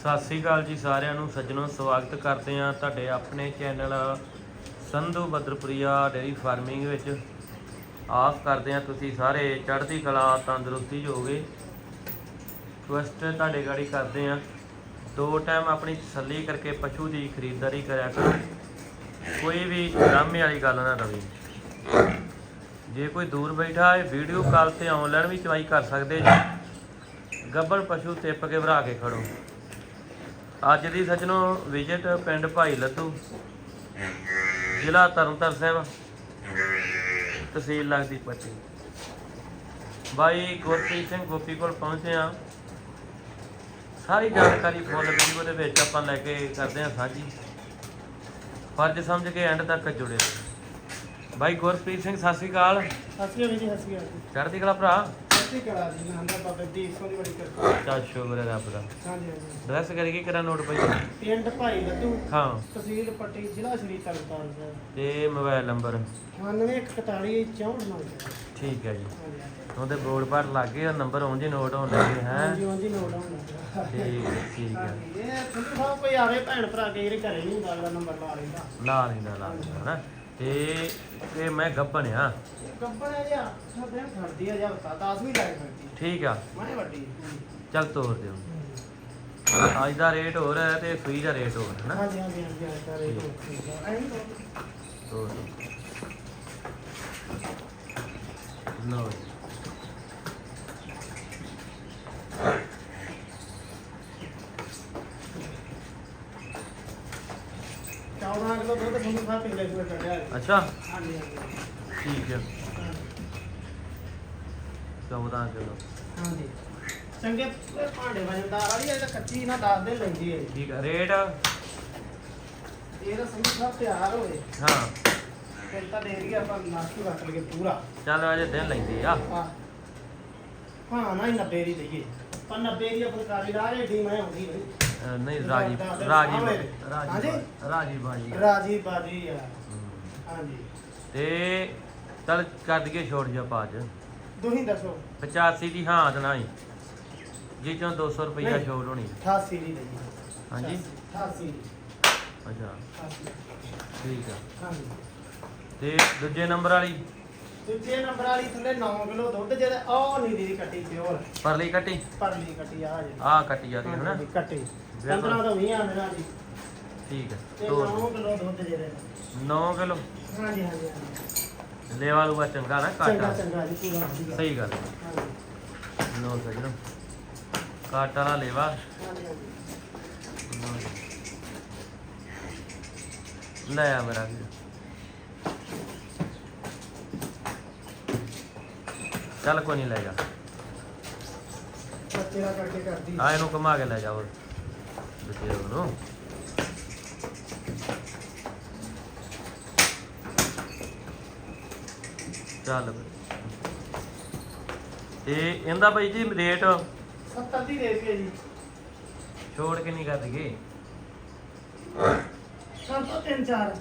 ਸਤਿ ਸ੍ਰੀ ਅਕਾਲ ਜੀ ਸਾਰਿਆਂ ਨੂੰ, ਸੱਜਣੋ, ਸਵਾਗਤ ਕਰਦੇ ਆ ਤੁਹਾਡੇ ਆਪਣੇ channel Sandhu Badarpuria dairy farming ਵਿੱਚ। ਆਸ ਕਰਦੇ ਆ ਤੁਸੀਂ ਸਾਰੇ ਚੜ੍ਹਦੀ ਕਲਾ, ਤੰਦਰੁਸਤੀ 'ਚ ਹੋਗੇ ਰਿਕੁਐਸਟ ਤੁਹਾਡੇ ਗਾੜੀ ਕਰਦੇ ਆ ਦੋ ਟਾਈਮ ਆਪਣੀ ਤਸੱਲੀ ਕਰਕੇ ਪਸ਼ੂ ਦੀ ਖਰੀਦਦਾਰੀ ਕਰਿਆ ਕਰੋ। ਕੋਈ ਵੀ ਡਰਾਮੇ ਵਾਲੀ ਗੱਲ ਨਾ ਰਵੇ। ਜੇ ਕੋਈ ਦੂਰ ਬੈਠਾ ਹੈ ਵੀਡੀਓ ਕਾਲ ਤੇ ਆਨਲਾਈਨ ਵੀ ਚਵਾਈ ਕਰ ਸਕਦੇ ਜੀ। ਗੱਬੜ ਪਸ਼ੂ ਟਿੱਪ ਕੇ ਭਰਾ ਕੇ ਖੜੋ। ਅੱਜ ਦੀ ਸੱਜਣੋ ਵਿਜ਼ਿਟ ਪਿੰਡ ਭਾਈ ਲੱਤੂ ਜ਼ਿਲ੍ਹਾ ਤਰਨਤਾਰਨ ਸਾਹਿਬ ਤਹਿਸੀਲ ਲੱਗਦੀ ਪੱਟੀ। ਬਾਈ ਗੁਰਪ੍ਰੀਤ ਸਿੰਘ ਗੋਪੀ ਕੋਲ ਪਹੁੰਚੇ ਆ ਸਾਰੀ ਜਾਣਕਾਰੀ ਫੁੱਲ ਵੀਡੀਓ ਦੇ ਵਿੱਚ ਆਪਾਂ ਲੈ ਕੇ ਕਰਦੇ ਆ ਸਾਂਝੀ। ਫਰਜ਼ ਸਮਝ ਕੇ ਐਂਡ ਤੱਕ ਜੁੜੇ ਬਾਈ ਗੁਰਪ੍ਰੀਤ ਸਿੰਘ ਸਤਿ ਸ਼੍ਰੀ ਅਕਾਲ। ਵੀ ਜੀ ਹੱਸੀ ਆ ਚੜ੍ਹਦੀ ਕਲਾ ਭਰਾ। ਹੱਸੀ ਕਰਾ ਦਾ ਬਾਬਾ ਦੀ ਸੋਨੀ ਬੜੀ ਕਿਰਪਾ ਚਾ ਸ਼ੁਕਰ ਹੈ ਰੱਬ ਦਾ। ਹਾਂਜੀ ਹਾਂਜੀ। ਡਰੈਸ ਕਰੀਏ ਕਿਹੜਾ ਨੋਟ ਪਈ ਪਿੰਡ ਭਾਈ ਲੱਡੂ ਹਾਂ। ਤਹਿਸੀਲ ਪੱਟੀ ਜ਼ਿਲ੍ਹਾ ਸ਼੍ਰੀ ਤਰਨਤਾਰਨ ਸਾਹਿਬ। ਤੇ ਮੋਬਾਈਲ ਨੰਬਰ? 9141 64 ਠੀਕ ਹੈ ਜੀ। ਉਹਦੇ ਬੋਰਡ ਪਰ ਲੱਗੇ ਆ ਨੰਬਰ ਉਂਝ ਹੀ ਨੋਟ ਹੋਣ ਲੱਗੇ ਹੈ? ਹਾਂਜੀ ਹਾਂਜੀ ਨੋਟ ਆਉਂਦਾ ਠੀਕ ਹੈ, ਠੀਕ ਹੈ। ਇਹ ਸੰਧੂ ਸਾਹਿਬ ਕੋਈ ਆਵੇ ਭੈਣ ਭਰਾ ਕੇ ਜਿਹੜੇ ਘਰੇ ਨਹੀਂ ਹੁੰਦਾ ਅਗਲਾ ਨੰਬਰ ਲਾ ਲੈਂਦਾ। ਲਾ ਨਹੀਂ ਨਾ ਲੈਂਦਾ ਨਾ ਤੇ ਇਹ ਮੈਂ ਗੱਬਣ ਆ। ਕੰਪਨ ਹੈ ਜੀ? ਸਾਡੇ ਖੜਦੀ ਆ ਜਾਂ 10 ਵੀ ਲੱਗ ਸਕਦੀ ਠੀਕ ਆ। ਮੈਂ ਵੱਡੀ। ਚੱਲ ਤੋਰ ਦਿਓ। ਅੱਜ ਦਾ ਰੇਟ ਹੋਰ ਹੈ ਤੇ ਸੂਈ ਦਾ ਰੇਟ ਹੋਰ ਹੈ ਨਾ। ਹਾਂਜੀ ਹਾਂਜੀ ਹਾਂਜੀ ਸਾਰੇ ਠੀਕ ਆ। ਐਂ ਤੋਰ ਦਿਓ। ਲਓ ਜੀ। ਚੌਦਾਂ ਕਿਲੋ ਦੁੱਧ ਸੰਧੂ ਸਾਹਿਬ ਪਿੰਡੇ ਸੂਏ ਕੱਢਿਆ ਹੈ। ਅੱਛਾ। ਹਾਂਜੀ ਹਾਂਜੀ। ਠੀਕ ਹੈ। 14 ਕਿਲੋ। ਹਾਂਜੀ। ਚੰਗੇ ਭਾਂਡੇ ਵਜਨਦਾਰ ਵਾਲੀ ਇਹ ਤਾਂ ਕੱਚੀ ਨਾ ਦੱਸ ਦੇ ਲੈਂਦੀ ਹੈ। ਠੀਕ ਹੈ ਰੇਟ? ਇਹ ਤਾਂ ਸੰਧੂ ਸਾਹਿਬ ਤਿਆਰ ਹੋਏ। ਹਾਂ। ਫਿਰ ਤਾਂ ਦੇ ਰਹੀ ਆਪਾਂ ਨਾਸ਼ੂ ਰੱਖ ਲਈਏ ਪੂਰਾ। ਚੱਲ ਅਜੇ ਦਿਨ ਲੈਂਦੀ ਆ। ਹਾਂ। ਹਾਂ ਨਾ ਹੀ 90 ਦੀ ਦਈਏ। ਪਰ 90 ਦੀ ਫੁਲਕਾਰੀ ਲਾ ਰੇ ਢੀ ਮੈਂ ਆਉਂਦੀ ਬਈ ਅਹ ਨਹੀਂ ਰਾਜੀ ਰਾਜੀ? ਰਾਜੀ ਰਾਜੀ ਬਾਜੀ ਰਾਜੀ ਬਾਜੀ ਆ। ਹਮ। ਹਾਂਜੀ। ਤੇ ਚੱਲ ਕਰ ਦਈਏ ਛੋੜ ਜਾ ਪਾਜ ਤੁਸੀਂ ਦੱਸੋ। 85 ਦੀ ਹਾਂ ਦੇਣਾ ਹੀ ਜੀ ਚੋਂ 200 ਰੁਪਈਆ ਨਹੀਂ। ਛੋੜ ਹੋਣੀ। 88 ਦੀ ਹਾਂਜੀ? 88 ਦੀ। ਅੱਛਾ। 88 ਠੀਕ ਆ। ਹਾਂਜੀ। ਤੇ ਦੂਜੇ ਨੰਬਰ ਵਾਲੀ। ਦੂਜੇ ਨੰਬਰ ਵਾਲੀ ਥੱਲੇ 9 ਕਿਲੋ ਦੁੱਧ ਜਿਹੜੇ ਆਹ ਨਹੀਂ ਦੀ ਕੱਟੀ ਪਿਓਰ ਪਰਲੀ ਕੱਟੀ? ਪਰਲੀ ਕੱਟੀ ਆ ਜੀ ਆ ਕੱਟੀ ਜਾਂਦੀ ਹੈ ਨਾ ਹਾਂਜੀ, ਕੱਟੀ। ਬਿਲਕੁਲ। 15 ਤੋਂ 20 ਆ ਮੇਰਾ ਜੀ ਠੀਕ ਹੈ ਤੇ ਤੋਰ 9 ਕਿਲੋ ਦੁੱਧ ਜਿਹੜੇ 9 ਕਿਲੋ? ਹਾਂਜੀ ਹਾਂਜੀ ਹਾਂਜੀ। ਲੇਵਾ ਲੂਆ ਚੰਗਾ ਨਾ ਚੰਗਾ ਕਾਟਾ ਚੰਗਾ ਜੀ ਪੂਰਾ ਵਧੀਆ। ਸਹੀ ਗੱਲ ਹੈ। ਹਾਂਜੀ। ਲੋ ਸਜਣੋ ਕਾਟਾ ਵਾਲਾ ਲੇਵਾ ਹਾਂਜੀ ਹਾਂਜੀ। ਲੈ ਆ ਮੇਰਾ ਵੀਰ। ਚੱਲ ਕੋਈ ਨਹੀਂ ਲੈ ਜਾ। ਕਰਕੇ ਕਰਦੀ। ਆ ਇਹਨੂੰ ਘੁਮਾ ਕੇ ਲੈ ਜਾਓ ਦੂਜੇ ਨੂੰ। ਚੱਲ। ਤੇ ਇਹਦਾ ਭਾਈ ਜੀ ਰੇਟ? 70 ਦੀ ਦੇ ਦਈਏ ਜੀ। ਛੋੜ ਕਿੰਨੀ ਕਰ ਦਈਏ। ਸਭ ਤੋਂ ਤਿੰਨ ਚਾਰ।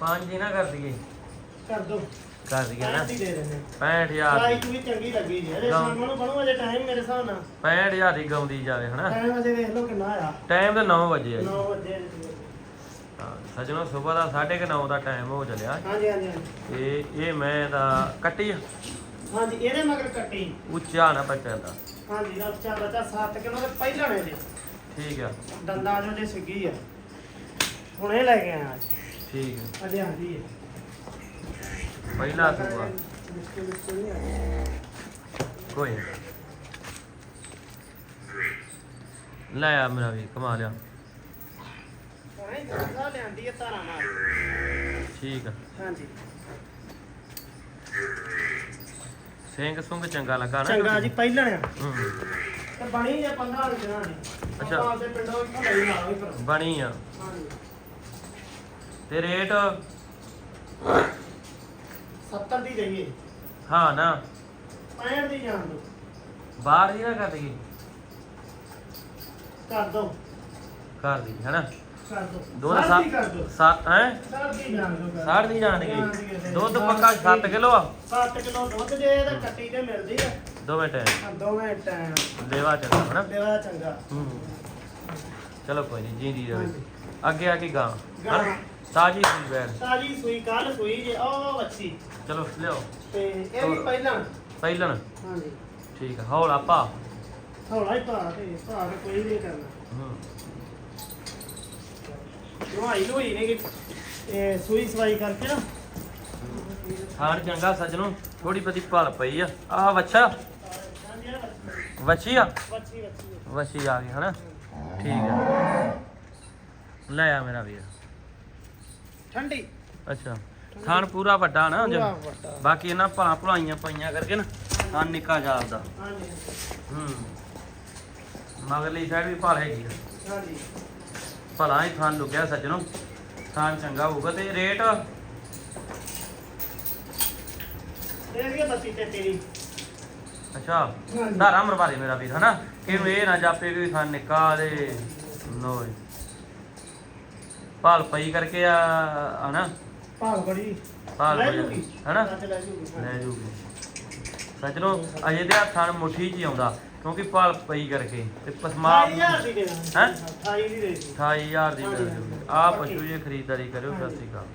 ਪੰਜ ਹੀ ਨਾ ਕਰ ਦਈਏ। ਕਰ ਦੋ। ਕਰ ਦਈਏ ਨਾ 65 ਦੀ ਦੇ ਦਿੰਦੇ 65000 ਪ੍ਰਾਈਸ ਵੀ ਚੰਗੀ ਲੱਗੀ ਜੀ। ਅਰੇ ਹਾਂ। ਸ਼ਾਮ ਨੂੰ ਬਣੂ ਅਜੇ ਟਾਈਮ ਮੇਰੇ ਹਿਸਾਬ ਨਾਲ। 65000 ਦੀ ਗਾਉਂਦੀ ਜਾਵੇ ਹਨਾ? ਟਾਈਮ ਅਜੇ ਵੇਖ ਲਓ ਕਿੰਨਾ ਆ। ਟਾਈਮ ਤਾਂ 9 ਵਜੇ ਆ 9 ਜੀ ਵਜੇ ਹਾਂ, ਸੱਜਣੋ ਸਵੇਰ ਦਾ 9:30 ਦਾ ਟਾਈਮ ਹੋ ਚੱਲਿਆ। ਹਾਂਜੀ ਹਾਂਜੀ ਹਾਂਜੀ। ਤੇ ਇਹ ਮੈਂ ਦਾ ਕੱਟੀ ਆ, ਹਾਂਜੀ ਇਹਦੇ ਮਗਰ ਕੱਟੀ। ਉੱਚਾ ਨਾ ਬੱਚਾ ਦਾ। ਹਾਂਜੀ ਨਾ ਬੱਚਾ ਬੱਚਾ 7 ਕਿਲੋ ਦੇ ਪਹਿਲਾਂ ਨੇ ਜੀ ਠੀਕ ਆ। ਦੰਦਾਂ ਜੋ ਜੇ ਸਿੱਗੀ ਆ। ਹੁਣੇ ਲੈ ਕੇ ਆਇਆ। ਅੱਜ ਠੀਕ ਆ। ਅਜੇ ਆਂਦੀ ਹੈ ਪਹਿਲਾ ਸੂਆ। ਕੋਈ। ਲੈ ਆ ਮੇਰਾ ਵੀ ਕਮਾ ਲਿਆ। ਲਿਆਂਦੀ ਹੈ ਨਾਲ ਠੀਕ ਆ। ਹਾਂਜੀ। ਸਿੰਘ ਸੁੰਗ ਚੰਗਾ ਲੱਗਾ ਨਾ ਚੰਗਾ ਜੀ ਪਹਿਲਾਂ ਆ। ਹੂੰ, ਤੇ ਬਣੀ ਜੇ 15 ਦਿਨਾਂ ਦੀ। ਅੱਛਾ। ਆਪਾਂ ਆਪਦੇ ਪਿੰਡੋਂ ਇੱਥੋਂ ਲਈ ਹੀ ਕਰੋ ਬਣੀ ਆ। ਹਾਂਜੀ। ਤੇ ਰੇਟ? 70 ਦੀ ਦੇਈਏ। ਹਾਂ ਨਾ। 65 ਦੀ ਜਾਣ ਦੋ ਬਾਹਰ ਦੀ ਨਾ ਕਰ ਦਈਏ। ਕਰ ਦੋ। ਕਰ ਦੀ ਹੈਨਾ? ਕਰ ਦੋ। ਦੋ ਸਾਢੇ ਸੱਤ ਦੀ ਕਰ ਦੋ। ਸੱਤ ਹੈ? ਸਾਢੇ ਦੀ ਜਾਣ ਦੋ ਕਰ। ਸਾਢ ਦੀ ਜਾਣਗੇ ਤੇ ਦੁੱਧ ਪੱਕਾ 7 ਕਿਲੋ ਆ? 7 ਕਿਲੋ ਦੁੱਧ ਜੇ ਇਹਦੇ ਕੱਟੀ ਤੇ ਮਿਲਦੀ ਆ। ਦੋਵੇਂ ਟਾਈਮ। ਦੋਵੇਂ ਟਾਈਮ। ਦੇਵਾ ਚੰਗਾ ਹਨਾ? ਦੇਵਾ ਚੰਗਾ। ਹੂੰ। ਚਲੋ ਕੋਈ ਨਹੀਂ ਜਿੰਦੀ ਰਹੇ ਹਾਂਜੀ। ਅੱਗੇ ਆ ਕੇ ਗਾਂ। ਗਾਂ। ਹਨਾ? ਤਾਜੀ ਸੂਈ ਬੈਠ ਤਾਜੀ ਸੂਈ ਕੱਲ ਸੂਈ ਜੇ ਉਹ ਵੱਛੀ ਚਲੋ ਲਿਓ ਤੇ ਇਹ ਵੀ ਪਹਿਲਾਂ ਪਹਿਲਣ। ਹਾਂਜੀ। ਠੀਕ ਆ ਹੌਲਾ ਪਾ ਹੌਲਾ ਹੀ ਪਾ ਤੇ ਪਾ ਕੇ ਕੋਈ ਨਹੀਂ ਕਰਨਾ। ਹੂੰ। ਨਵਾਈ ਨਵਾਈ ਨੇ ਕਿ ਇਹ ਸੂਈ ਸਵਾਈ ਕਰਕੇ ਨਾ। ਖਾਣ ਚੰਗਾ ਸੱਜਣੋ ਥੋੜੀ ਬਤੀ ਭਲ ਪਈ ਆ। ਆਹ ਵੱਛੀ। ਵੱਛੀ ਆ? ਵੱਛੀ ਵੱਛੀ। ਵੱਛੀ ਆ ਗਈ ਹਨਾ? ਠੀਕ ਆ। ਲੈ ਆ ਮੇਰਾ ਵੀਰ। ਠੰਡੀ। ਅੱਛਾ। ਥਾਣ ਪੂਰਾ ਵੱਡਾ ਨਾ ਪੂਰਾ ਜਿਵੇਂ। ਵੱਡਾ। ਬਾਕੀ ਇਹਨਾਂ ਭਲਾ ਭਲਾਈਆਂ ਪਈਆਂ ਕਰਕੇ ਨਾ ਥਾਣ ਨਿੱਕਾ ਜਾਪਦਾ ਹਾਂਜੀ। ਹੂੰ। ਮਗਰਲੀ ਸਾਈਡ ਵੀ ਭਲ ਹੈਗੀ ਆ। ਹਾਂਜੀ। ਭਲਾ ਹੀ ਥਾਣ ਲੁਕਿਆ ਸੱਜਣੋ। ਥਾਣ ਚੰਗਾ ਹੋਊਗਾ ਤੇ ਰੇਟ? ਇਹ ਵੀ ਬੱਤੀ ਤੇ ਤੇਰੀ। ਅੱਛਾ। ਹਾਂਜੀ। ਧਾਰਾ ਮਰਵਾ ਦੇ ਮੇਰਾ ਵੀਰ ਹਨਾ? ਕਿਉਂ ਇਹ ਨਾ ਜਾਪੇ ਵੀ ਥਾਣ ਨਿੱਕਾ ਦੇ ਨੋ ਭਲ ਪਈ ਕਰਕੇ ਆ ਹਨਾ? ਭਾਲ ਬੜੀ। ਭਾਲ ਲੈ ਜੂਗੀ। ਹਨਾ? ਲੈ ਜੂਗੀ ਲੈ ਜੂਗੀ। ਅਜੇ ਤੇ ਹੱਥਾਂ ਨਾਲ ਮੁੱਠੀ 'ਚ ਹੀ ਆਉਂਦਾ ਕਿਉਂਕਿ ਭਲ ਪਈ ਕਰਕੇ ਤੇ ਪਸਮਾ 28000 ਦੀ ਦੇ ਦਾਂਗੇ। ਹੈਂ? 28 ਦੀ ਦੇ ਦਿੱਤੀ 28000 ਦੀ ਹਾਂਜੀ, ਮਿਲ ਹਾਂਜੀ। ਜੂਗੀ ਆ ਪਸ਼ੂ ਜੇ ਖਰੀਦਦਾਰੀ ਕਰਿਓ ਸਤਿ ਸ਼੍ਰੀ ਅਕਾਲ।